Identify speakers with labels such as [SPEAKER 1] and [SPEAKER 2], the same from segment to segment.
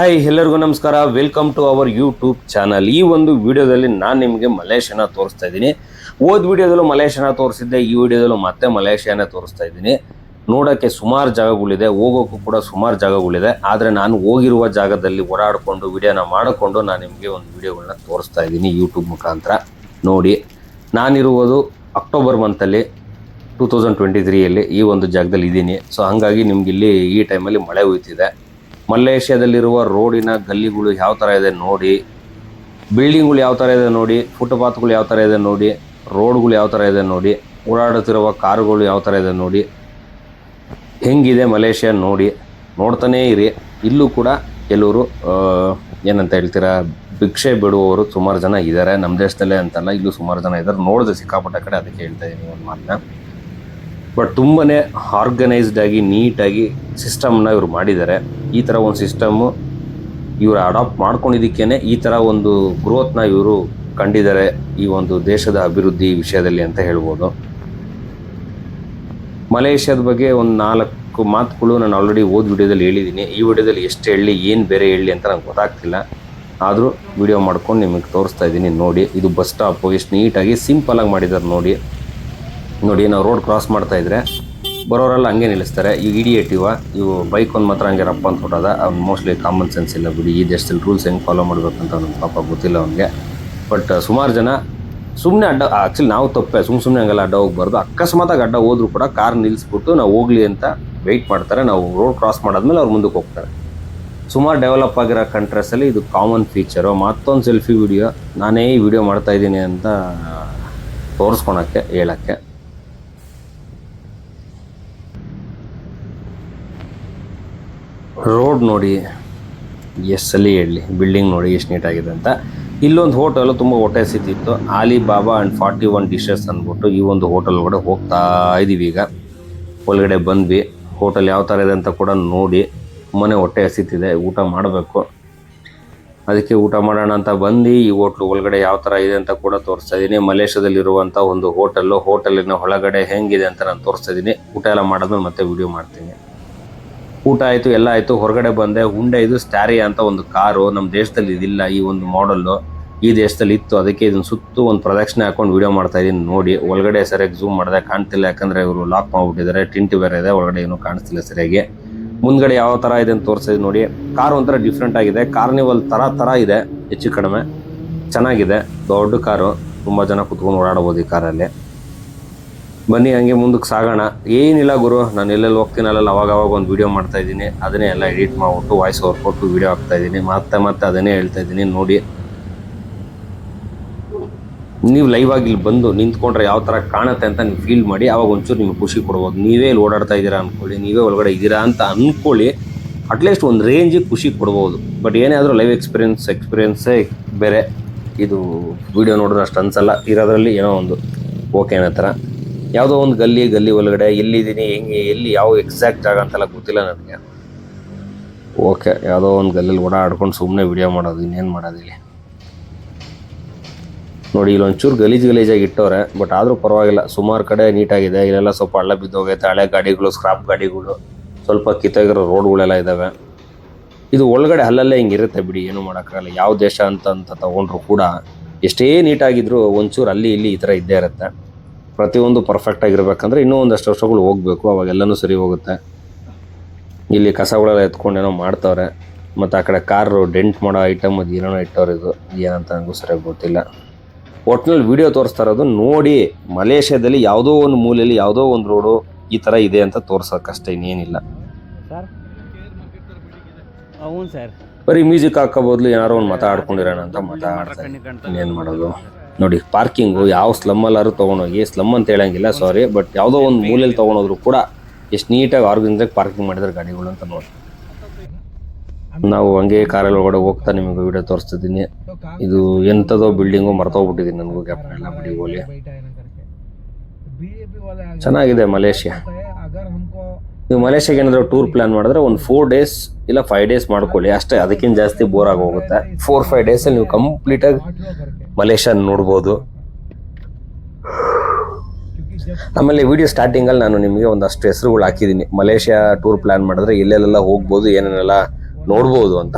[SPEAKER 1] Hi, ಎಲ್ಲರಿಗೂ ನಮಸ್ಕಾರ. Welcome to our YouTube channel ಈ ಒಂದು ವಿಡಿಯೋದಲ್ಲಿ ನಾನು ನಿಮಗೆ ಮಲೇಷ್ಯಾನ ತೋರಿಸ್ತಾ ಇದ್ದೀನಿ. ಓದ್ ವಿಡಿಯೋದಲ್ಲೂ ಮಲೇಷ್ಯಾನ ತೋರಿಸಿದ್ದೆ, ಈ ವಿಡಿಯೋದಲ್ಲೂ ಮತ್ತೆ ಮಲೇಷ್ಯಾನ ತೋರಿಸ್ತಾ ಇದ್ದೀನಿ. ನೋಡೋಕ್ಕೆ ಸುಮಾರು ಜಾಗಗಳಿದೆ ಹೋಗೋಕ್ಕೂ ಕೂಡ ಸುಮಾರು ಜಾಗಗಳಿದೆ. ಆದರೆ ನಾನು ಹೋಗಿರುವ ಜಾಗದಲ್ಲಿ ಓಡಾಡಿಕೊಂಡು, ವಿಡಿಯೋನ ಮಾಡಿಕೊಂಡು ನಾನು ನಿಮಗೆ ಒಂದು ವಿಡಿಯೋಗಳನ್ನ ತೋರಿಸ್ತಾ ಇದ್ದೀನಿ ಯೂಟ್ಯೂಬ್ ಮುಖಾಂತರ. ನೋಡಿ, ನಾನಿರುವುದು ಅಕ್ಟೋಬರ್ ಮಂತಲ್ಲಿ ಟೂ ತೌಸಂಡ್ ಟ್ವೆಂಟಿ ಈ ಒಂದು ಜಾಗದಲ್ಲಿ ಇದ್ದೀನಿ. ಸೊ ಹಾಗಾಗಿ ನಿಮಗಿಲ್ಲಿ ಈ ಟೈಮಲ್ಲಿ ಮಳೆ ಹುಯ್ತಿದೆ ಮಲೇಷ್ಯಾದಲ್ಲಿರುವ ರೋಡಿನ ಗಲ್ಲಿಗಳು ಯಾವ ಥರ ಇದೆ ನೋಡಿ, ಬಿಲ್ಡಿಂಗ್ಗಳು ಯಾವ ಥರ ಇದೆ ನೋಡಿ, ಫುಟ್ಪಾತ್ಗಳು ಯಾವ ಥರ ಇದೆ ನೋಡಿ, ರೋಡ್ಗಳು ಯಾವ ಥರ ಇದೆ ನೋಡಿ, ಓಡಾಡುತ್ತಿರುವ ಕಾರುಗಳು ಯಾವ ಥರ ಇದೆ ನೋಡಿ, ಹೆಂಗಿದೆ ಮಲೇಷ್ಯಾ ನೋಡಿ, ನೋಡ್ತಾನೇ ಇರಿ. ಇಲ್ಲೂ ಕೂಡ ಕೆಲವರು ಏನಂತ ಹೇಳ್ತೀರಾ, ಭಿಕ್ಷೆ ಬಿಡುವವರು ಸುಮಾರು ಜನ ಇದ್ದಾರೆ. ನಮ್ಮ ದೇಶದಲ್ಲೇ ಅಂತಲ್ಲ, ಇಲ್ಲೂ ಸುಮಾರು ಜನ ಇದ್ದಾರೆ. ನೋಡಿದೆ ಸಿಕ್ಕಾಪಟ್ಟೆ ಕಡೆ ಅದಕ್ಕೆ ಹೇಳ್ತಾ ಇದ್ದೀನಿ ಒಂದು ಮಾತನ್ನ. ಬಟ್ ತುಂಬಾ ಆರ್ಗನೈಸ್ಡ್ ಆಗಿ ನೀಟಾಗಿ ಸಿಸ್ಟಮ್ನ ಇವರು ಮಾಡಿದ್ದಾರೆ. ಈ ಥರ ಒಂದು ಸಿಸ್ಟಮ್ಮು ಇವರು ಅಡಾಪ್ಟ್ ಮಾಡ್ಕೊಂಡಿದ್ದಕ್ಕೇ ಈ ಥರ ಒಂದು ಗ್ರೋತ್ನ ಇವರು ಕಂಡಿದ್ದಾರೆ ಈ ಒಂದು ದೇಶದ ಅಭಿವೃದ್ಧಿ ವಿಷಯದಲ್ಲಿ ಅಂತ ಹೇಳ್ಬೋದು. ಮಲೇಷ್ಯಾದ ಬಗ್ಗೆ ಒಂದು ನಾಲ್ಕು ಮಾತುಗಳು ನಾನು ಆಲ್ರೆಡಿ ಓದ್ ವಿಡಿಯೋದಲ್ಲಿ ಹೇಳಿದ್ದೀನಿ. ಈ ವಿಡಿಯೋದಲ್ಲಿ ಎಷ್ಟು ಹೇಳಿ, ಏನು ಬೇರೆ ಹೇಳಿ ಅಂತ ನಂಗೆ ಗೊತ್ತಾಗ್ತಿಲ್ಲ. ಆದರೂ ವಿಡಿಯೋ ಮಾಡ್ಕೊಂಡು ನಿಮಗೆ ತೋರಿಸ್ತಾ ಇದ್ದೀನಿ, ನೋಡಿ. ಇದು ಬಸ್ ಸ್ಟಾಪು ಎಷ್ಟು ನೀಟಾಗಿ ಸಿಂಪಲಾಗಿ ಮಾಡಿದ್ದಾರೆ ನೋಡಿ. ನೋಡಿ, ನಾವು ರೋಡ್ ಕ್ರಾಸ್ ಮಾಡ್ತಾ ಇದ್ರೆ ಬರೋರೆಲ್ಲ ಹಂಗೆ ನಿಲ್ಲಿಸ್ತಾರೆ. ಈಗ ಇಡಿಯೇಟ್ ಇವ ಬೈಕ್ ಒಂದು ಮಾತ್ರ ಹಂಗೆ ರಪ್ಪ ಅಂತ ಹೊಟ್ಟದ ಅವ್ನು ಮೋಸ್ಟ್ಲಿ ಕಾಮನ್ ಸೆನ್ಸ್ ಇಲ್ಲ ಬಿಡಿ. ಈ ದೇಶದಲ್ಲಿ ರೂಲ್ಸ್ ಹೆಂಗೆ ಫಾಲೋ ಮಾಡಬೇಕಂತ ಅವ್ನಿಗೆ ಪಾಪ ಗೊತ್ತಿಲ್ಲ ಅವನಿಗೆ. ಬಟ್ ಸುಮಾರು ಜನ ಸುಮ್ಮನೆ ಅಡ್ಡ ಆ್ಯಕ್ಚುಲಿ ನಾವು ತಪ್ಪೆ. ಸುಮ್ಮನೆ ಸುಮ್ಮನೆ ಹಂಗೆಲ್ಲ ಅಡ್ಡ ಹೋಗ್ಬಾರ್ದು. ಅಕಸ್ಮಾತಾಗಿ ಅಡ್ಡ ಹೋದ್ರು ಕೂಡ ಕಾರ್ ನಿಲ್ಲಿಸ್ಬಿಟ್ಟು ನಾವು ಹೋಗ್ಲಿ ಅಂತ ವೆಯ್ಟ್ ಮಾಡ್ತಾರೆ. ನಾವು ರೋಡ್ ಕ್ರಾಸ್ ಮಾಡಾದ್ಮೇಲೆ ಅವ್ರು ಮುಂದಕ್ಕೆ ಹೋಗ್ತಾರೆ. ಸುಮಾರು ಡೆವಲಪ್ ಆಗಿರೋ ಕಂಟ್ರೀಸಲ್ಲಿ ಇದು ಕಾಮನ್ ಫೀಚರು ಮತ್ತೊಂದು ಸೆಲ್ಫಿ ವಿಡಿಯೋ ನಾನೇ ಈ ವಿಡಿಯೋ ಮಾಡ್ತಾ ಇದ್ದೀನಿ ಅಂತ ತೋರಿಸ್ಕೊಳಕ್ಕೆ, ಹೇಳೋಕ್ಕೆ. ರೋಡ್ ನೋಡಿ, ಎಸ್ ಸಲ ಹೇಳಿ, ಬಿಲ್ಡಿಂಗ್ ನೋಡಿ ಎಷ್ಟು ನೀಟಾಗಿದೆ ಅಂತ. ಇಲ್ಲೊಂದು ಹೋಟೆಲು ತುಂಬ ಹೊಟ್ಟೆ ಸಿದ್ದಿತ್ತು Ali Baba and forty one dishes ಅಂದ್ಬಿಟ್ಟು ಈ ಒಂದು ಹೋಟೆಲ್ ಕೂಡ ಹೋಗ್ತಾ ಇದ್ದೀವಿ ಈಗ. ಒಳಗಡೆ ಬಂದ್ವಿ. ಹೋಟೆಲ್ ಯಾವ ಥರ ಇದೆ ಅಂತ ಕೂಡ ನೋಡಿ, ಮನೆ ಹೊಟ್ಟೆ ಹಸಿತಿದೆ, ಊಟ ಮಾಡಬೇಕು. ಅದಕ್ಕೆ ಊಟ ಮಾಡೋಣ ಅಂತ ಬಂದು ಈ ಹೋಟ್ಲು ಒಳಗಡೆ ಯಾವ ಥರ ಇದೆ ಅಂತ ಕೂಡ ತೋರಿಸ್ತಾ ಇದ್ದೀನಿ ಮಲೇಷ್ಯಾದಲ್ಲಿರುವಂಥ ಒಂದು ಹೋಟೆಲ್ಲು ಹೋಟೆಲಿನ ಒಳಗಡೆ ಹೆಂಗಿದೆ ಅಂತ ನಾನು ತೋರಿಸ್ತಾ ಇದ್ದೀನಿ ಊಟ ಎಲ್ಲ ಮಾಡಿದ್ಮೇಲೆ ಮತ್ತೆ ವಿಡಿಯೋ ಮಾಡ್ತೀನಿ. ಊಟ ಆಯಿತು, ಎಲ್ಲ ಆಯಿತು, ಹೊರಗಡೆ ಬಂದೆ ಉಂಡೆ ಇದು ಸ್ಟ್ಯಾರಿ ಅಂತ ಒಂದು ಕಾರು ನಮ್ಮ ದೇಶದಲ್ಲಿ ಇದಿಲ್ಲ, ಈ ಒಂದು ಮಾಡಲ್ಲು ಈ ದೇಶದಲ್ಲಿ ಇತ್ತು, ಅದಕ್ಕೆ ಇದನ್ನ ಸುತ್ತು ಒಂದು ಪ್ರದಕ್ಷಿಣೆ ಹಾಕೊಂಡು ವಿಡಿಯೋ ಮಾಡ್ತಾ ಇದ್ದೀನಿ ನೋಡಿ. ಒಳಗಡೆ ಸರಿಯಾಗಿ ಝೂಮ್ ಮಾಡಿದೆ, ಕಾಣ್ತಿಲ್ಲ, ಯಾಕಂದರೆ ಇವರು ಲಾಕ್ ಮಾಡಿಬಿಟ್ಟಿದ್ದಾರೆ, ಟಿಂಟ್ ಬೇರೆ ಇದೆ, ಒಳಗಡೆ ಏನೂ ಕಾಣಿಸ್ತಿಲ್ಲ ಸರಿಯಾಗಿ. ಮುಂದ್ಗಡೆ ಯಾವ ಥರ ಇದೆ ಅಂತ ತೋರಿಸಿದ್ ನೋಡಿ. ಕಾರ್ ಒಂಥರ ಡಿಫ್ರೆಂಟ್ ಆಗಿದೆ ಕಾರ್ನಿವಲ್ ಥರ ಥರ ಇದೆ, ಹೆಚ್ಚು ಕಡಿಮೆ. ಚೆನ್ನಾಗಿದೆ, ದೊಡ್ಡ ಕಾರು, ತುಂಬ ಜನ ಕುತ್ಕೊಂಡು ಓಡಾಡ್ಬೋದು ಈ ಕಾರಲ್ಲಿ. ಬನ್ನಿ ಹಂಗೆ ಮುಂದಕ್ಕೆ ಸಾಗೋಣ. ಏನಿಲ್ಲ ಗುರು, ನಾನು ಎಲ್ಲೆಲ್ಲಿ ಹೋಗ್ತೀನಲ್ಲ ಅವಾಗ ಅವಾಗ ಒಂದು ವೀಡಿಯೋ ಮಾಡ್ತಾ ಇದ್ದೀನಿ. ಅದನ್ನೇ ಎಲ್ಲ ಎಡಿಟ್ ಮಾಡಿಬಿಟ್ಟು ವಾಯ್ಸ್ ಓವರ್ ಕೊಟ್ಟು ವೀಡಿಯೋ ಹಾಕ್ತಾ ಇದ್ದೀನಿ. ಮತ್ತೆ ಮತ್ತೆ ಅದನ್ನೇ ಹೇಳ್ತಾ ಇದ್ದೀನಿ, ನೋಡಿ. ನೀವು ಲೈವ್ ಆಗಿ ಇಲ್ಲಿ ಬಂದು ನಿಂತ್ಕೊಂಡ್ರೆ ಯಾವ ಥರ ಕಾಣುತ್ತೆ ಅಂತ ನೀವು ಫೀಲ್ ಮಾಡಿ, ಅವಾಗ ಒಂಚೂರು ನಿಮ್ಗೆ ಖುಷಿ ಕೊಡ್ಬೋದು. ನೀವೇ ಇಲ್ಲಿ ಓಡಾಡ್ತಾ ಇದ್ದೀರಾ ಅಂದ್ಕೊಳ್ಳಿ ನೀವೇ ಒಳಗಡೆ ಇದ್ದೀರಾ ಅಂತ ಅಂದ್ಕೊಳ್ಳಿ ಅಟ್ಲೀಸ್ಟ್ ಒಂದು ರೇಂಜಿಗೆ ಖುಷಿ ಕೊಡ್ಬೋದು. ಬಟ್ ಏನೇ ಆದರೂ ಲೈವ್ ಎಕ್ಸ್ಪೀರಿಯನ್ಸ್ ಎಕ್ಸ್ಪೀರಿಯನ್ಸೇ ಬೇರೆ. ಇದು ವಿಡಿಯೋ ನೋಡಿದ್ರೆ ಅಷ್ಟು ಅನ್ಸಲ್ಲ. ಇರೋದ್ರಲ್ಲಿ ಏನೋ ಒಂದು ಓಕೆ ಅನ್ನೋ ಥರ. ಯಾವುದೋ ಒಂದು ಗಲ್ಲಿ ಗಲ್ಲಿ ಒಳಗಡೆ, ಎಲ್ಲಿದ್ದೀನಿ, ಹೆಂಗೆ, ಎಲ್ಲಿ, ಯಾವ ಎಕ್ಸಾಕ್ಟ್ ಜಾಗ ಅಂತೆಲ್ಲ ಗೊತ್ತಿಲ್ಲ ನನಗೆ. ಓಕೆ ಯಾವುದೋ ಒಂದು ಗಲ್ಲಲ್ಲಿ ಓಡಾಡ್ಕೊಂಡು ಸುಮ್ಮನೆ ವಿಡಿಯೋ ಮಾಡೋದು, ಇನ್ನೇನು ಇಲ್ಲಿ? ನೋಡಿ ಇಲ್ಲೊಂಚೂರು ಗಲೀಜು ಗಲೀಜಾಗಿ ಇಟ್ಟವ್ರೆ ಬಟ್ ಆದರೂ ಪರವಾಗಿಲ್ಲ, ಸುಮಾರು ಕಡೆ ನೀಟಾಗಿದೆ, ಇಲ್ಲೆಲ್ಲ ಸ್ವಲ್ಪ ಹಳ್ಳ ಬಿದ್ದೋಗೈತೆ, ಹಳೆ ಗಾಡಿಗಳು ಸ್ಕ್ರಾಪ್ ಗಾಡಿಗಳು, ಸ್ವಲ್ಪ ಕಿತ್ತಾಗಿರೋ ರೋಡ್ಗಳೆಲ್ಲ ಇದ್ದಾವೆ ಇದು ಒಳಗಡೆ ಅಲ್ಲಲ್ಲೇ ಹಿಂಗಿರುತ್ತೆ ಬಿಡಿ, ಏನೂ ಮಾಡೋಕ್ಕಾಗಲ್ಲ. ಯಾವ ದೇಶ ಅಂತ ಅಂತ ತೊಗೊಂಡ್ರು ಕೂಡ ಎಷ್ಟೇ ನೀಟಾಗಿದ್ರು ಒಂಚೂರು ಅಲ್ಲಿ, ಇಲ್ಲಿ ಈ ಥರ ಇದ್ದೇ ಇರುತ್ತೆ. ಪ್ರತಿಯೊಂದು ಪರ್ಫೆಕ್ಟ್ ಆಗಿರ್ಬೇಕಂದ್ರೆ ಇನ್ನೂ ಒಂದಷ್ಟು ವರ್ಷಗಳು ಹೋಗಬೇಕು ಅವಾಗೆಲ್ಲನೂ ಸರಿ ಹೋಗುತ್ತೆ. ಇಲ್ಲಿ ಕಸಗಳೆಲ್ಲ ಎತ್ಕೊಂಡೇನೋ ಮಾಡ್ತವ್ರೆ ಮತ್ತು ಆ ಕಡೆ ಕಾರು ಡೆಂಟ್ ಮಾಡೋ ಐಟಮ್ ಅದು ಏನೇನೋ ಇಟ್ಟವ್ರು ಇದು ಏನಂತ ನನಗೂ ಸರಿಯಾಗಿ ಗೊತ್ತಿಲ್ಲ. ಒಟ್ನಲ್ಲಿ ವಿಡಿಯೋ ತೋರಿಸ್ತಾ ಇರೋದು ನೋಡಿ ಮಲೇಷ್ಯಾದಲ್ಲಿ ಯಾವುದೋ ಒಂದು ಮೂಲೆಯಲ್ಲಿ ಯಾವುದೋ ಒಂದು ರೋಡು ಈ ಥರ ಇದೆ ಅಂತ ತೋರ್ಸೋಕ್ಕಷ್ಟೇ ಇನ್ನೇನಿಲ್ಲ. ಬರೀ ಮ್ಯೂಸಿಕ್ ಹಾಕೋ ಬದಲು ಏನಾರೋ ಒಂದು ಮಾತಾಡ್ಕೊಂಡಿರೋಣ ಅಂತ ಮಾತಾಡ್ತಾರೆ ಇನ್ನೇನು ಮಾಡೋದು? ನೋಡಿ ಪಾರ್ಕಿಂಗು ಯಾವ ಸ್ಲಮ್ಮಲ್ಲಾದ್ರು ತೊಗೊಂಡೋಗಿ ಸ್ಲಮ್ ಅಂತ ಹೇಳಂಗಿಲ್ಲ ಸಾರಿ ಬಟ್ ಯಾವುದೋ ಒಂದು ಮೂಲೆಯಲ್ಲಿ ತೊಗೊಂಡೋದ್ರು ಕೂಡ ಎಷ್ಟು ನೀಟಾಗಿ ಆರ್ಗನೈಸಾಗಿ ಪಾರ್ಕಿಂಗ್ ಮಾಡಿದ್ರೆ ಗಾಡಿಗಳು ಅಂತ ನೋಡಿ. ನಾವು ಹಂಗೆ ಕಾರಲ್ಲಿ ಒಳಗಡೆ ಹೋಗ್ತಾ ನಿಮಗೆ ವಿಡಿಯೋ ತೋರಿಸ್ತಿದ್ದೀನಿ. ಇದು ಎಂಥದೋ ಬಿಲ್ಡಿಂಗು ಮರ್ತೋಗ್ಬಿಟ್ಟಿದ್ದೀನಿ ನನಗೂ ಕ್ಯಾಪ್ಟನ್ ಎಲ್ಲ ಬಿಡಿ ಹೋಗಿ ಚೆನ್ನಾಗಿದೆ ಮಲೇಷ್ಯಾ. ನೀವು ಮಲೇಷ್ಯಾಗೆ ಏನಾದರೂ ಟೂರ್ ಪ್ಲಾನ್ ಮಾಡಿದ್ರೆ ಒಂದು ಫೋರ್ ಡೇಸ್ ಇಲ್ಲ ಫೈವ್ ಡೇಸ್ ಮಾಡ್ಕೊಳ್ಳಿ. ಅಷ್ಟೇ, ಅದಕ್ಕಿಂತ ಜಾಸ್ತಿ ಬೋರ್ ಆಗಿ ಹೋಗುತ್ತೆ. ಫೋರ್ ಫೈವ್ ಡೇಸಲ್ಲಿ ನೀವು ಕಂಪ್ಲೀಟಾಗಿ ಮಲೇಷ್ಯಾ ನೋಡ್ಬೋದು. ಆಮೇಲೆ ವಿಡಿಯೋ ಸ್ಟಾರ್ಟಿಂಗಲ್ಲಿ ನಾನು ನಿಮಗೆ ಒಂದಷ್ಟು ಹೆಸರುಗಳು ಹಾಕಿದ್ದೀನಿ. ಮಲೇಷ್ಯಾ ಟೂರ್ ಪ್ಲ್ಯಾನ್ ಮಾಡಿದ್ರೆ ಎಲ್ಲೆಲ್ಲೆಲ್ಲ ಹೋಗ್ಬೋದು, ಏನೇನೆಲ್ಲ ನೋಡ್ಬೋದು ಅಂತ.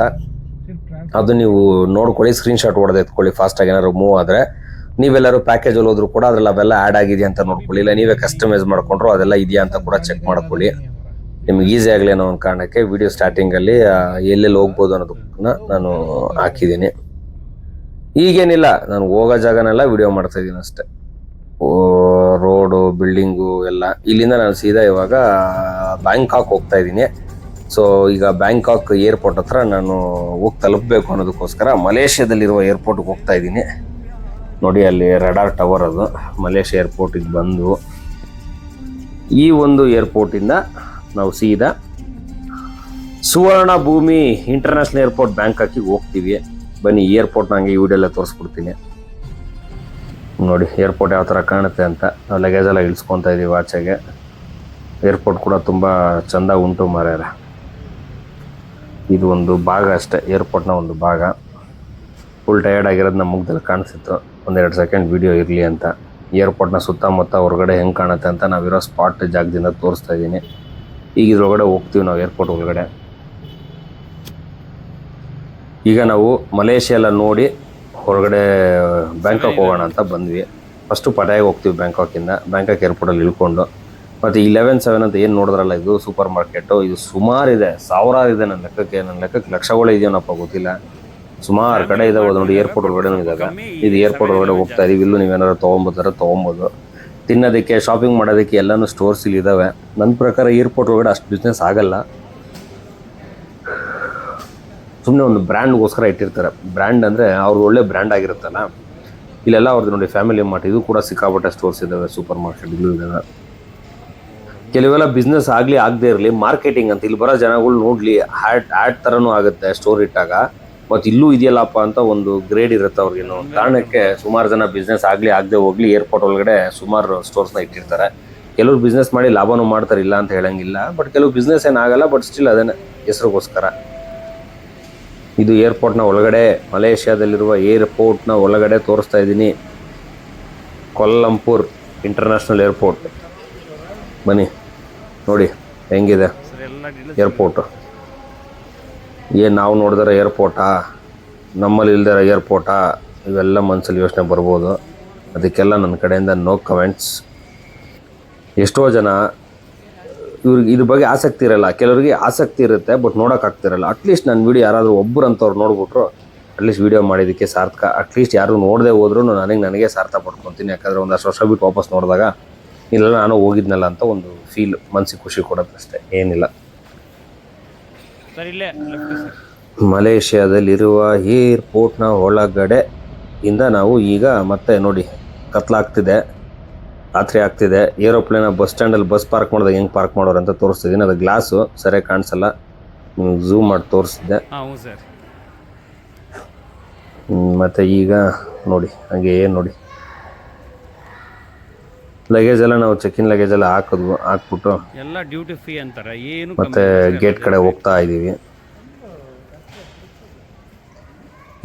[SPEAKER 1] ಅದು ನೀವು ನೋಡ್ಕೊಳ್ಳಿ ಸ್ಕ್ರೀನ್ಶಾಟ್ ಹೊಡೆದು ಎತ್ಕೊಳ್ಳಿ ಫಾಸ್ಟಾಗಿ ಏನಾದ್ರು ಮೂವ್ ಆದರೆ. ನೀವೆಲ್ಲರೂ ಪ್ಯಾಕೇಜಲ್ಲಿ ಹೋದ್ರು ಕೂಡ ಅದ್ರಲ್ಲಿ ಅವೆಲ್ಲ ಆ್ಯಡ್ ಆಗಿದೆಯಾ ಅಂತ ನೋಡ್ಕೊಳ್ಳಿ. ಇಲ್ಲ ನೀವೇ ಕಸ್ಟಮೈಸ್ ಮಾಡಿಕೊಂಡ್ರು ಅದೆಲ್ಲ ಇದೆಯಾ ಅಂತ ಕೂಡ ಚೆಕ್ ಮಾಡ್ಕೊಳ್ಳಿ. ನಿಮ್ಗೆ ಈಸಿ ಆಗಲಿ ಅನ್ನೋ ಒಂದು ಕಾರಣಕ್ಕೆ ವಿಡಿಯೋ ಸ್ಟಾರ್ಟಿಂಗಲ್ಲಿ ಎಲ್ಲೆಲ್ಲಿ ಹೋಗ್ಬೋದು ಅನ್ನೋದನ್ನ ನಾನು ಹಾಕಿದ್ದೀನಿ. ಈಗೇನಿಲ್ಲ, ನಾನು ಹೋಗೋ ಜಾಗನೆಲ್ಲ ವಿಡಿಯೋ ಮಾಡ್ತಾ ಇದ್ದೀನಿ ಅಷ್ಟೇ. ರೋಡು ಬಿಲ್ಡಿಂಗು ಎಲ್ಲ. ಇಲ್ಲಿಂದ ನಾನು ಸೀದಾ ಇವಾಗ ಬ್ಯಾಂಕಾಕ್ ಹೋಗ್ತಾ ಇದ್ದೀನಿ. ಸೊ ಈಗ ಬ್ಯಾಂಕಾಕ್ ಏರ್ಪೋರ್ಟ್ ಹತ್ರ ನಾನು ಹೋಗಿ ತಲುಪಬೇಕು ಅನ್ನೋದಕ್ಕೋಸ್ಕರ ಮಲೇಷ್ಯಾದಲ್ಲಿರುವ ಏರ್ಪೋರ್ಟ್ಗೆ ಹೋಗ್ತಾ ಇದ್ದೀನಿ. ನೋಡಿ, ಅಲ್ಲಿ ರಡಾರ್ ಟವರ್ ಅದು. ಮಲೇಷ್ಯಾ ಏರ್ಪೋರ್ಟಿಗೆ ಬಂದು, ಈ ಒಂದು ಏರ್ಪೋರ್ಟಿಂದ ನಾವು ಸೀದಾ ಸುವರ್ಣ ಭೂಮಿ ಇಂಟರ್ನ್ಯಾಷನಲ್ ಏರ್ಪೋರ್ಟ್ ಬ್ಯಾಂಕಾಕಿಗೆ ಹೋಗ್ತೀವಿ. ಬನ್ನಿ ಏರ್ಪೋರ್ಟ್ ನಂಗೆ ಈ ವಿಡಿಯೋ ಎಲ್ಲ ತೋರಿಸ್ಬಿಡ್ತೀನಿ. ನೋಡಿ ಏರ್ಪೋರ್ಟ್ ಯಾವ ಥರ ಕಾಣುತ್ತೆ ಅಂತ. ನಾವು ಲಗೇಜ್ ಎಲ್ಲ ಇಳಿಸ್ಕೊತಾ ಇದೀವಿ ಆಚೆಗೆ. ಏರ್ಪೋರ್ಟ್ ಕೂಡ ತುಂಬ ಚಂದ ಉಂಟು ಮರ್ಯಾರ ಇದು ಒಂದು ಭಾಗ ಅಷ್ಟೇ ಏರ್ಪೋರ್ಟ್ನ ಒಂದು ಭಾಗ. ಫುಲ್ ಟಯರ್ಡ್ ನಮ್ಮ ಮುಖದಲ್ಲಿ ಕಾಣಿಸಿತ್ತು. ಒಂದೆರಡು ಸೆಕೆಂಡ್ ವಿಡಿಯೋ ಇರಲಿ ಅಂತ. ಏರ್ಪೋರ್ಟ್ನ ಸುತ್ತಮುತ್ತ ಹೊರಗಡೆ ಹೆಂಗೆ ಕಾಣುತ್ತೆ ಅಂತ ನಾವಿರೋ ಸ್ಪಾಟ್ ಜಾಗದಿಂದ ತೋರಿಸ್ತಾ ಇದ್ದೀನಿ ಈಗ ಇದ್ರೊಳಗಡೆ ಹೋಗ್ತೀವಿ ನಾವು ಏರ್ಪೋರ್ಟ್ ಒಳಗಡೆ. ಈಗ ನಾವು ಮಲೇಷ್ಯಾ ಎಲ್ಲ ನೋಡಿ ಹೊರಗಡೆ ಬ್ಯಾಂಕಾಕ್ ಹೋಗೋಣ ಅಂತ ಬಂದ್ವಿ. ಫಸ್ಟು ಪಟಾಯಿಗೆ ಹೋಗ್ತೀವಿ ಬ್ಯಾಂಕಾಕಿಂದ. ಬ್ಯಾಂಕಾಕ್ ಏರ್ಪೋರ್ಟಲ್ಲಿ ಇಳ್ಕೊಂಡು. ಮತ್ತು ಇಲೆವೆನ್ ಸೆವೆನ್ ಅಂತ ಏನು ನೋಡಿದ್ರಲ್ಲ ಇದು ಸೂಪರ್ ಮಾರ್ಕೆಟು ಇದು ಸುಮಾರು ಇದೆ ಸಾವಿರಾರು ಇದೆ ನನ್ನ ಲೆಕ್ಕಕ್ಕೆ. ನನ್ನ ಲೆಕ್ಕಕ್ಕೆ ಲಕ್ಷಗಳೇ ಇದೆಯೋನಪ್ಪ ಗೊತ್ತಿಲ್ಲ. ಸುಮಾರು ಕಡೆ ಇದಾವೆ ನೋಡಿ ಏರ್ಪೋರ್ಟ್ ಒಳಗಡೆ ಇದಾವೆ ಇದು. ಏರ್ಪೋರ್ಟ್ ಒಳಗಡೆ ಹೋಗ್ತಾ ಇದೀವಿ. ಇಲ್ಲೂ ನೀವೇನಾದ್ರು ತೊಗೊಂಬೋದಾರ ತೊಗೊಬೋದು. ತಿನ್ನೋದಕ್ಕೆ ಶಾಪಿಂಗ್ ಮಾಡೋದಕ್ಕೆ ಎಲ್ಲನೂ ಸ್ಟೋರ್ಸ್ ಇಲ್ಲಿ ಇದಾವೆ ನನ್ನ ಪ್ರಕಾರ ಏರ್ಪೋರ್ಟ್ ಒಳಗಡೆ ಅಷ್ಟು ಬಿಸ್ನೆಸ್ ಆಗಲ್ಲ. ಸುಮ್ಮನೆ ಒಂದು ಬ್ರ್ಯಾಂಡ್ಗೋಸ್ಕರ ಇಟ್ಟಿರ್ತಾರೆ. ಬ್ರ್ಯಾಂಡ್ ಅಂದರೆ ಅವ್ರದ್ದು ಒಳ್ಳೆ ಬ್ರ್ಯಾಂಡ್ ಆಗಿರುತ್ತಲ್ಲ, ಇಲ್ಲೆಲ್ಲ ಅವ್ರದ್ದು ನೋಡಿ ಫ್ಯಾಮಿಲಿ ಮಾರ್ಟ್ ಇದು ಕೂಡ ಸಿಕ್ಕಾಪಟ್ಟೆ ಸ್ಟೋರ್ಸ್ ಇದ್ದಾವೆ ಸೂಪರ್ ಮಾರ್ಕೆಟ್ ಇದ್ದಾವೆ ಕೆಲವೆಲ್ಲ ಬಿಸ್ನೆಸ್ ಆಗಲಿ ಆಗದೆ ಇರಲಿ, ಮಾರ್ಕೆಟಿಂಗ್ ಅಂತ ಇಲ್ಲಿ ಬರೋ ಜನಗಳು ನೋಡಲಿ ಹ್ಯಾಡ್ ಆ್ಯಡ್ ಥರನೂ ಆಗುತ್ತೆ ಸ್ಟೋರ್ ಇಟ್ಟಾಗ. ಮತ್ತು ಇಲ್ಲೂ ಇದೆಯಲ್ಲಪ್ಪ ಅಂತ ಒಂದು ಗ್ರೇಡ್ ಇರುತ್ತೆ ಅವ್ರಿಗೇನು. ಕಾರಣಕ್ಕೆ ಸುಮಾರು ಜನ ಬಿಸ್ನೆಸ್ ಆಗಲಿ ಆಗದೆ ಹೋಗ್ಲಿ, ಏರ್ಪೋರ್ಟ್ ಒಳಗಡೆ ಸುಮಾರು ಸ್ಟೋರ್ಸ್ನ ಇಟ್ಟಿರ್ತಾರೆ. ಕೆಲವ್ರು ಬಿಸ್ನೆಸ್ ಮಾಡಿ ಲಾಭನೂ ಮಾಡ್ತಾರೆ, ಇಲ್ಲ ಅಂತ ಹೇಳಂಗಿಲ್ಲ. ಬಟ್ ಕೆಲವು ಬಿಸ್ನೆಸ್ ಏನಾಗಲ್ಲ ಬಟ್ ಸ್ಟಿಲ್ ಅದೇನೆ ಹೆಸರಿಗೋಸ್ಕರ. ಇದು ಏರ್ಪೋರ್ಟ್ನ ಒಳಗಡೆ ಮಲೇಷ್ಯಾದಲ್ಲಿರುವ ಏರ್ಪೋರ್ಟ್ನ ಒಳಗಡೆ ತೋರಿಸ್ತಾ ಇದ್ದೀನಿ. Kuala Lumpur international airport. ಬನ್ನಿ, ನೋಡಿ ಹೆಂಗಿದೆ ಏರ್ಪೋರ್ಟ್. ಏನು ನಾವು ನೋಡಿದಾರ ಏರ್ಪೋರ್ಟಾ? ನಮ್ಮಲ್ಲಿ ಇಲ್ದಿರೋ ಏರ್ಪೋರ್ಟಾ? ಇವೆಲ್ಲ ಮನಸ್ಸಲ್ಲಿ ಯೋಚನೆ ಬರ್ಬೋದು. ಅದಕ್ಕೆಲ್ಲ ನನ್ನ ಕಡೆಯಿಂದ ನೋ ಕಮೆಂಟ್ಸ್. ಎಷ್ಟೋ ಜನ ಇವ್ರಿಗೆ ಇದ್ರ ಬಗ್ಗೆ ಆಸಕ್ತಿ ಇರಲ್ಲ. ಕೆಲವರಿಗೆ ಆಸಕ್ತಿ ಇರುತ್ತೆ ಬಟ್ ನೋಡೋಕ್ಕಾಗ್ತಿರಲ್ಲ ಅಟ್ಲೀಸ್ಟ್ ನನ್ನ ವಿಡಿಯೋ ಯಾರಾದರೂ ಒಬ್ಬರು ಅಂತವ್ರು ನೋಡ್ಬಿಟ್ರು ಅಟ್ಲೀಸ್ಟ್ ವೀಡಿಯೋ ಮಾಡಿದ್ದಕ್ಕೆ ಸಾರ್ಥಕ. ಅಟ್ಲೀಸ್ಟ್ ಯಾರು ನೋಡದೆ ಹೋದ್ರೂ ನನಗೆ ನನಗೆ ಸಾರ್ಥ ಪಡ್ಕೊತೀನಿ. ಯಾಕಂದರೆ ಒಂದಷ್ಟು ವರ್ಷ ಬಿಟ್ಟು ವಾಪಸ್ ನೋಡಿದಾಗ ಇಲ್ಲ ನಾನು ಹೋಗಿದ್ನಲ್ಲ ಅಂತ ಒಂದು ಫೀಲ್ ಮನಸ್ಸಿಗೆ ಖುಷಿ ಕೊಡುತ್ತೆ ಅಷ್ಟೇ. ಏನಿಲ್ಲ.
[SPEAKER 2] ಸರ್ ಇಲ್ಲೇ ಲೆಫ್ಟ್
[SPEAKER 1] ಮಲೇಷ್ಯಾದಲ್ಲಿರುವ ಏರ್ಪೋರ್ಟ್ನ ಒಳಗಡೆ ಇಂದ ನಾವು ಈಗ ಮತ್ತೆ ನೋಡಿ ಕತ್ಲಾಗ್ತಿದೆ. ರಾತ್ರಿ ಆಗ್ತಿದೆ. ಏರೋಪ್ಲೇನ ಬಸ್ ಸ್ಟ್ಯಾಂಡಲ್ಲಿ ಬಸ್ ಪಾರ್ಕ್ ಮಾಡಿದಾಗ ಹೆಂಗೆ ಪಾರ್ಕ್ ಮಾಡೋರು ಅಂತ ತೋರಿಸ್ತಿದ್ದೀನಿ ಅದು ಗ್ಲಾಸು ಸರಿಯಾಗಿ ಕಾಣಿಸಲ್ಲ. ಝೂಮ್ ಮಾಡಿ ತೋರಿಸ್ತಿದ್ದೆ. ಮತ್ತು ಈಗ ನೋಡಿ ಹಾಗೆ ಏನು ನೋಡಿ. ಲಗೇಜ್ ಎಲ್ಲ ನಾವು ಚೆಕ್-ಇನ್ ಲಗೇಜ್ ಎಲ್ಲ ಹಾಕಿದ್ವು ಹಾಕ್ಬಿಟ್ಟು.
[SPEAKER 2] ಎಲ್ಲ ಡ್ಯೂಟಿ ಫ್ರೀ ಅಂತಾರೆ. ಏನು
[SPEAKER 1] ಮತ್ತೆ ಗೇಟ್ ಕಡೆ ಹೋಗ್ತಾ ಇದ್ದೀವಿ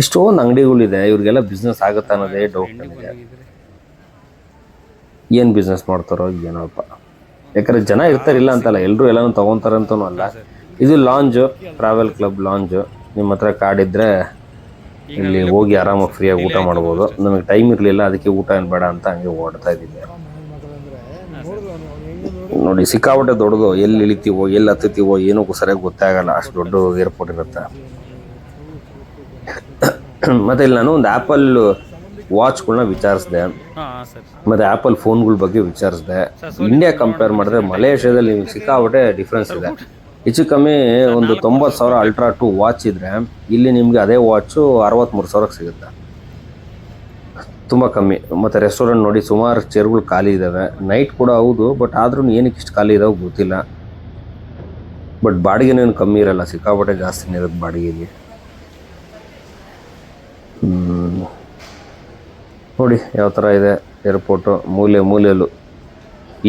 [SPEAKER 1] ಇಷ್ಟೊಂದು ಅಂಗಡಿಗಳಿದೆ. ಇವ್ರಿಗೆಲ್ಲ ಬಿಸ್ನೆಸ್ ಆಗುತ್ತೆ ಅನ್ನೋದೇ ಡೌಟ್ ನನಗೆ ಏನು ಬಿಸ್ನೆಸ್ ಮಾಡ್ತಾರೋ ಏನೋಪ್ಪ ಯಾಕಂದ್ರೆ ಜನ ಇರ್ತಾರಿಲ್ಲ ಅಂತಲ್ಲ ಎಲ್ಲರೂ ಎಲ್ಲನೂ ಅಂತಲೂ ಅಲ್ಲ. ಇದು ಲಾಂಜು ಟ್ರಾವೆಲ್ ಕ್ಲಬ್ ಲಾಂಜು ನಿಮ್ಮ ಹತ್ರ ಕಾರ್ಡ್ ಇದ್ದರೆ ಇಲ್ಲಿ ಹೋಗಿ ಆರಾಮಾಗಿ ಫ್ರೀಯಾಗಿ ಊಟ ಮಾಡ್ಬೋದು. ನಮಗೆ ಟೈಮ್ ಇರಲಿಲ್ಲ, ಅದಕ್ಕೆ ಊಟ ಏನು ಬೇಡ ಅಂತ ಹಂಗೆ ಓಡ್ತಾ ಇದ್ದಿದ್ದೆ ನೋಡಿ, ಸಿಕ್ಕಾಪಟ್ಟೆ ದೊಡ್ಡದು. ಎಲ್ಲಿ ಇಳಿತೀವೋ, ಎಲ್ಲಿ ಹತ್ತುತ್ತೀವೋ ಏನೂ ಸರಿಯಾಗಿ ಗೊತ್ತಾಗಲ್ಲ ಅಷ್ಟು ದೊಡ್ಡ ಏರ್ಪೋರ್ಟ್ ಇರುತ್ತೆ. ಮತ್ತೆ ಇಲ್ಲಿ ನಾನು ಒಂದು ಆ್ಯಪಲ್ ವಾಚ್ಗಳನ್ನ ವಿಚಾರಿಸಿದೆ. ಮತ್ತೆ ಆ್ಯಪಲ್ ಫೋನ್ಗಳ ಬಗ್ಗೆ ವಿಚಾರಿಸಿದೆ. ಇಂಡಿಯಾ ಕಂಪೇರ್ ಮಾಡಿದ್ರೆ ಮಲೇಷ್ಯಾದಲ್ಲಿ ನಿಮ್ಗೆ ಸಿಕ್ಕಾಪಟ್ಟೆ ಡಿಫ್ರೆನ್ಸ್ ಇದೆ. ಹೆಚ್ಚು ಕಮ್ಮಿ ಒಂದು ತೊಂಬತ್ತು ಸಾವಿರ ಅಲ್ಟ್ರಾ ಟು ವಾಚ್ ಇದ್ರೆ ಇಲ್ಲಿ ನಿಮಗೆ ಅದೇ ವಾಚು ಅರವತ್ತ್ಮೂರು ಸಾವಿರಕ್ಕೆ ಸಿಗುತ್ತೆ. ತುಂಬ ಕಮ್ಮಿ. ಮತ್ತು ರೆಸ್ಟೋರೆಂಟ್ ನೋಡಿ ಸುಮಾರು ಚೇರ್ಗಳು ಖಾಲಿ ಇದ್ದಾವೆ ನೈಟ್ ಕೂಡ ಹೌದು ಬಟ್ ಆದ್ರೂ ಏನಕ್ಕೆ ಇಷ್ಟು ಖಾಲಿ ಇದಾವೆ ಗೊತ್ತಿಲ್ಲ. ಬಟ್ ಬಾಡಿಗೆನೇನು ಕಮ್ಮಿ ಇರಲ್ಲ ಸಿಕ್ಕಾಪಟ್ಟೆ ಜಾಸ್ತಿನೇ ಇರೋದು ಬಾಡಿಗೆಗೆ. ಹ್ಮ್. ನೋಡಿ, ಯಾವ ಥರ ಇದೆ ಏರ್ಪೋರ್ಟು ಮೂಲೆ, ಮೂಲೆಯಲ್ಲೂ.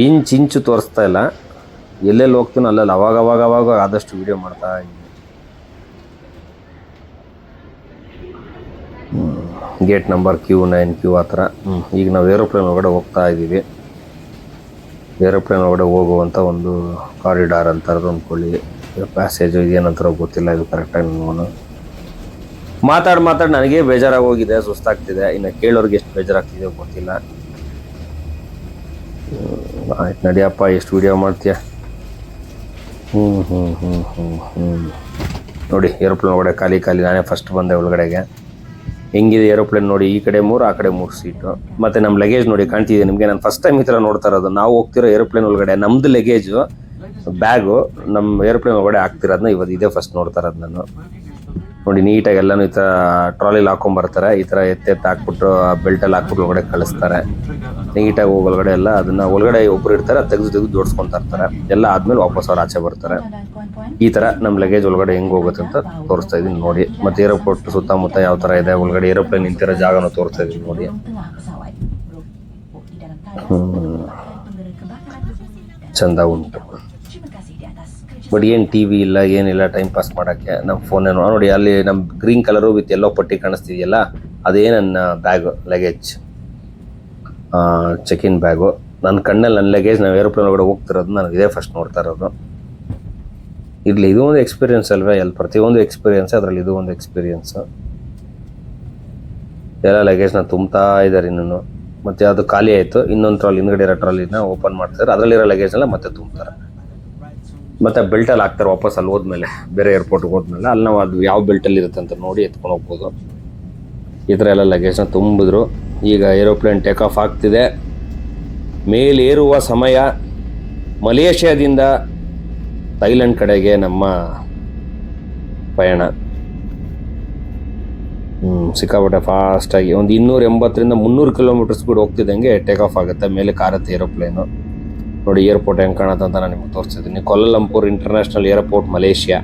[SPEAKER 1] ಇಂಚ್ ಇಂಚು ತೋರಿಸ್ತಾ ಇಲ್ಲ. ಎಲ್ಲೆಲ್ಲಿ ಹೋಗ್ತೀನೋ ಅಲ್ಲೆಲ್ಲ, ಅವಾಗ ಅವಾಗ ಅವಾಗ ಆದಷ್ಟು ವೀಡಿಯೋ ಮಾಡ್ತಾ ಇದ್ದೀನಿ. Gate number Q nine Q ಆ ಥರ. ಈಗ ನಾವು ಏರೋಪ್ಲೇನ್ ಒಳಗಡೆ ಹೋಗ್ತಾ ಇದ್ದೀವಿ. ಏರೋಪ್ಲೇನ್ ಒಳಗಡೆ ಹೋಗುವಂಥ ಒಂದು ಕಾರಿಡಾರ್ ಅಂತಾರದು ಅಂದ್ಕೊಳ್ಳಿ. ಪ್ಯಾಸೇಜು ಏನಂತಾರೋ ಗೊತ್ತಿಲ್ಲ, ಇದು ಕರೆಕ್ಟಾಗಿ ನಾನು ಮಾತಾಡಿ ಮಾತಾಡಿ ನನಗೆ ಬೇಜಾರಾಗಿ ಹೋಗಿದೆ ಸುಸ್ತಾಗ್ತಿದೆ. ಇನ್ನು ಕೇಳೋರ್ಗೆ ಎಷ್ಟು ಬೇಜಾರಾಗ್ತಿದೆ ಗೊತ್ತಿಲ್ಲ. ಆಯ್ತು ನಡಿಯಪ್ಪ, ಎಷ್ಟು ವಿಡಿಯೋ ಮಾಡ್ತೀಯ? ಹ್ಞೂ ಹ್ಞೂ ಹ್ಞೂ ಹ್ಞೂ ಹ್ಞೂ ನೋಡಿ, ಏರೋಪ್ಲೇನ್ ಒಳಗಡೆ ಖಾಲಿ ಖಾಲಿ. ನಾನೇ ಫಸ್ಟ್ ಬಂದೆ ಒಳಗಡೆಗೆ. ಹೆಂಗಿದೆ ಏರೋಪ್ಲೇನ್ ನೋಡಿ, ಈ ಕಡೆ ಮೂರು, ಆ ಕಡೆ ಮೂರು ಸೀಟು ಮತ್ತು ನಮ್ಮ ಲಗೇಜ್ ನೋಡಿ, ಕಾಣ್ತಿದೆ ನಿಮಗೆ? ನಾನು ಫಸ್ಟ್ ಟೈಮ್ ಈ ಥರ ನೋಡ್ತಾ ಇರೋದು. ನಾವು ಹೋಗ್ತಿರೋ ಏರೋಪ್ಲೇನ್ ಒಳಗಡೆ ನಮ್ಮದು ಲಗೇಜು ಬ್ಯಾಗು ನಮ್ಮ ಏರೋಪ್ಲೇನ್ ಒಳಗಡೆ ಹಾಕ್ತಿರೋದನ್ನ ಇವತ್ತು ಇದೇ ಫಸ್ಟ್ ನೋಡ್ತಾ ಇರೋದು ನಾನು. ನೋಡಿ, ನೀಟಾಗಿ ಎಲ್ಲಾನು ಈ ಥರ ಟ್ರಾಲಿಲಿ ಹಾಕೊಂಬರ್ತಾರೆ ಈ ಥರ ಎತ್ತಿ ಎತ್ತಿ ಹಾಕ್ಬಿಟ್ಟು ಬೆಲ್ಟಲ್ಲಿ ಹಾಕ್ಬಿಟ್ಟು ಒಳಗಡೆ ಕಳಿಸ್ತಾರೆ. ನೀಟಾಗಿ ಹೋಗಿ ಒಳಗಡೆ ಎಲ್ಲ ಅದನ್ನ ಒಳಗಡೆ ಒಬ್ರು ಇರ್ತಾರೆ ತೆಗೆದು ತೆಗೆದು ಜೋಡಿಸ್ಕೊಂತ ಇರ್ತಾರೆ ಎಲ್ಲ ಆದ್ಮೇಲೆ ವಾಪಸ್ ಅವ್ರು ಆಚೆ ಬರ್ತಾರೆ. ಈ ಥರ ನಮ್ಮ ಲಗೇಜ್ ಒಳಗಡೆ ಹೆಂಗೆ ಹೋಗುತ್ತೆ ಅಂತ ತೋರಿಸ್ತಾ ಇದೀನಿ ನೋಡಿ. ಮತ್ತೆ ಏರೋಪೋರ್ಟ್ ಸುತ್ತಮುತ್ತ ಯಾವ ಥರ ಇದೆ, ಒಳಗಡೆ ಏರೋಪ್ಲೇನ್ ನಿಂತಿರೋ ಜಾಗನ ತೋರಿಸ್ತಾ ಇದೀನಿ ನೋಡಿ. ಚಂದ ಉಂಟು. ಬಟ್ ಏನು ಟಿ ವಿ ಇಲ್ಲ, ಏನಿಲ್ಲ ಟೈಮ್ ಪಾಸ್ ಮಾಡೋಕ್ಕೆ ನಮ್ಮ ಫೋನೇನು ನೋಡಿ, ಅಲ್ಲಿ ನಮ್ಮ ಗ್ರೀನ್ ಕಲರು ವಿತ್ ಎಲ್ಲೋ ಪಟ್ಟಿ ಕಾಣಿಸ್ತಿದೆಯಲ್ಲ ಅದೇ ನನ್ನ bag luggage check in bag ನನ್ನ ಕಣ್ಣಲ್ಲಿ ನನ್ನ ಲಗೇಜ್ ನಾವು ಏರೋಪ್ಲೇನ್ ಒಳಗಡೆ ಹೋಗ್ತಿರೋದು, ನನಗೆ ಇದೇ ಫಸ್ಟ್ ನೋಡ್ತಾ ಇರೋದು. ಇರಲಿ, ಇದು ಒಂದು ಎಕ್ಸ್ಪೀರಿಯನ್ಸ್ ಅಲ್ವೇ ಎಲ್ಲಿ ಪ್ರತಿಯೊಂದು ಎಕ್ಸ್ಪೀರಿಯನ್ಸ್ ಅದರಲ್ಲಿ ಇದು ಒಂದು ಎಕ್ಸ್ಪೀರಿಯನ್ಸು ಎಲ್ಲ ಲಗೇಜ್ನ ತುಂಬ್ತಾ ಇದ್ದಾರೆ ಇನ್ನೂ ಮತ್ತೆ ಅದು ಖಾಲಿ ಆಯಿತು, ಇನ್ನೊಂದು ಟ್ರಾಲಿ ಹಿಂದ್ಗಡೆ ಇರೋ ಟ್ರಾಲಿನ ಓಪನ್ ಮಾಡ್ತಾರೆ ಅದರಲ್ಲಿರೋ ಲಗೇಜ್ನೆಲ್ಲ ಮತ್ತೆ ತುಂಬ್ತಾರೆ. ಮತ್ತೆ ಬೆಲ್ಟಲ್ಲಿ ಹಾಕ್ತಾರೆ ವಾಪಸ್ ಅಲ್ಲಿ ಹೋದ್ಮೇಲೆ, ಬೇರೆ ಏರ್ಪೋರ್ಟ್ಗೆ ಹೋದ್ಮೇಲೆ. ಅಲ್ಲಿ ನಾವು ಅದು ಯಾವ ಬೆಲ್ಟಲ್ಲಿ ಇರುತ್ತೆ ಅಂತ ನೋಡಿ ಎತ್ಕೊಂಡು ಹೋಗ್ಬೋದು. ಈ ಥರ ಎಲ್ಲ ಲಗೇಜ್ನ ತುಂಬಿದ್ರು. ಈಗ ಏರೋಪ್ಲೇನ್ ಟೇಕ್ ಆಫ್ ಆಗ್ತಿದೆ. ಮೇಲೇರುವ ಸಮಯ ಮಲೇಷ್ಯಾದಿಂದ ಥೈಲ್ಯಾಂಡ್ ಕಡೆಗೆ ನಮ್ಮ ಪಯಣ. ಸಿಕ್ಕಾಪಟ್ಟೆ ಫಾಸ್ಟಾಗಿ ಒಂದು ಇನ್ನೂರ ಎಂಬತ್ತರಿಂದ ಮುನ್ನೂರು ಕಿಲೋಮೀಟರ್ ಸ್ಪೀಡ್ ಹೋಗ್ತಿದ್ದಂಗೆ ಟೇಕ್ ಆಫ್ ಆಗುತ್ತೆ. ಮೇಲೆ ಕಾರತ್ತೆ ಏರೋಪ್ಲೇನು ನೋಡಿ ಏರ್ಪೋರ್ಟ್ ಹೆಂಗೆ ಕಾಣುತ್ತೆ ಅಂತ ನಾನು ನಿಮ್ಗೆ ತೋರಿಸ್ತಿದ್ದೀನಿ Kuala Lumpur international airport, Malaysia.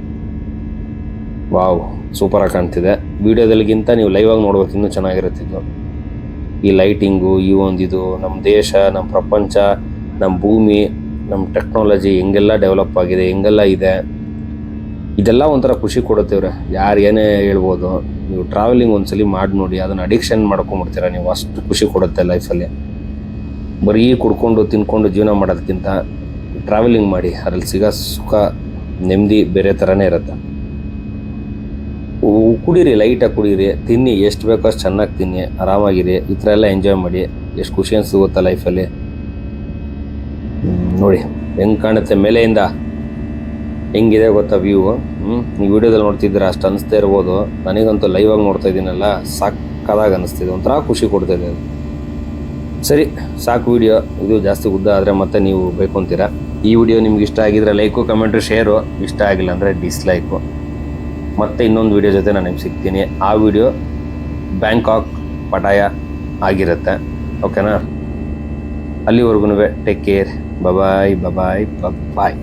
[SPEAKER 1] Wow ಸೂಪರಾಗಿ ಕಾಣ್ತಿದೆ. ವಿಡಿಯೋದಲ್ಲಿಗಿಂತ ನೀವು ಲೈವ್ ಆಗಿ ನೋಡ್ಬೇಕು, ಇನ್ನೂ ಚೆನ್ನಾಗಿರುತ್ತಿದ್ದು ಈ ಲೈಟಿಂಗು ಈ ಒಂದು ಇದು ನಮ್ಮ ದೇಶ ನಮ್ಮ ಪ್ರಪಂಚ ನಮ್ಮ ಭೂಮಿ ನಮ್ಮ ಟೆಕ್ನಾಲಜಿ ಹೆಂಗೆಲ್ಲ ಡೆವಲಪ್ ಆಗಿದೆ, ಹೆಂಗೆಲ್ಲ ಇದೆ. ಇದೆಲ್ಲ ಒಂಥರ ಖುಷಿ ಕೊಡುತ್ತೆ ಇವ್ರೆ. ಯಾರು ಏನೇ ಹೇಳ್ಬೋದು, ನೀವು ಟ್ರಾವೆಲಿಂಗ್ ಒಂದ್ಸಲಿ ಮಾಡಿ ನೋಡಿ ಅದನ್ನ ಅಡಿಕ್ಷನ್ ಮಾಡ್ಕೊಂಬಿಡ್ತೀರ ನೀವು. ಅಷ್ಟು ಖುಷಿ ಕೊಡುತ್ತೆ ಲೈಫಲ್ಲಿ ಬರೀ ಕುಡ್ಕೊಂಡು, ತಿನ್ಕೊಂಡು ಜೀವನ ಮಾಡೋದಕ್ಕಿಂತ ಟ್ರಾವೆಲಿಂಗ್ ಮಾಡಿ, ಅದ್ರಲ್ಲಿ ಸಿಗೋ ಸುಖ, ನೆಮ್ಮದಿ ಬೇರೆ ಥರನೇ ಇರುತ್ತೆ. ಕುಡೀರಿ ಲೈಟಾಗಿ ಕುಡೀರಿ, ತಿನ್ನಿ, ಎಷ್ಟು ಬೇಕೋ ಅಷ್ಟು ಚೆನ್ನಾಗಿ ತಿನ್ನಿ, ಆರಾಮಾಗಿರಿ, ಈ ಥರ ಎಲ್ಲ ಎಂಜಾಯ್ ಮಾಡಿ, ಎಷ್ಟು ಖುಷಿ ಅನಿಸುತ್ತೆ ಲೈಫಲ್ಲಿ ನೋಡಿ, ಹೆಂಗೆ ಕಾಣುತ್ತೆ ಮೇಲೆಯಿಂದ? ಹೆಂಗಿದೆ ಗೊತ್ತಾ ವ್ಯೂ ಹ್ಞೂ ನೀವು ವಿಡಿಯೋದಲ್ಲಿ ನೋಡ್ತಿದ್ದೀರಾ, ಅಷ್ಟು ಅನಿಸ್ತಾ ಇರ್ಬೋದು. ನನಗಂತೂ ಲೈವ್ ಆಗಿ ನೋಡ್ತಾ ಇದ್ದೀನಲ್ಲ, ಸಾಕಾದಾಗ ಅನಿಸ್ತಿದೆ, ಒಂಥರ ಖುಷಿ ಕೊಡ್ತಿದೆ ಅದು. ಸರಿ, ಸಾಕು ವಿಡಿಯೋ ಇದು ಜಾಸ್ತಿ ಉದ್ದ ಆದರೆ ಮತ್ತೆ ನೀವು ಬೇಕು ಅಂತೀರಾ? ಈ ವಿಡಿಯೋ ನಿಮ್ಗೆ ಇಷ್ಟ ಆಗಿದ್ರೆ ಲೈಕು ಕಮೆಂಟು ಶೇರು ಇಷ್ಟ ಆಗಿಲ್ಲ ಅಂದರೆ ಡಿಸ್ಲೈಕು ಮತ್ತೆ ಇನ್ನೊಂದು ವಿಡಿಯೋ ಜೊತೆ ನಾನು ನಿಮ್ಗೆ ಸಿಗ್ತೀನಿ. ಆ ವಿಡಿಯೋ ಬ್ಯಾಂಕಾಕ್ ಪಟಾಯ ಆಗಿರುತ್ತೆ. ಓಕೆನಾ ಅಲ್ಲಿವರೆಗೂ take care bye bye bye bye bye bye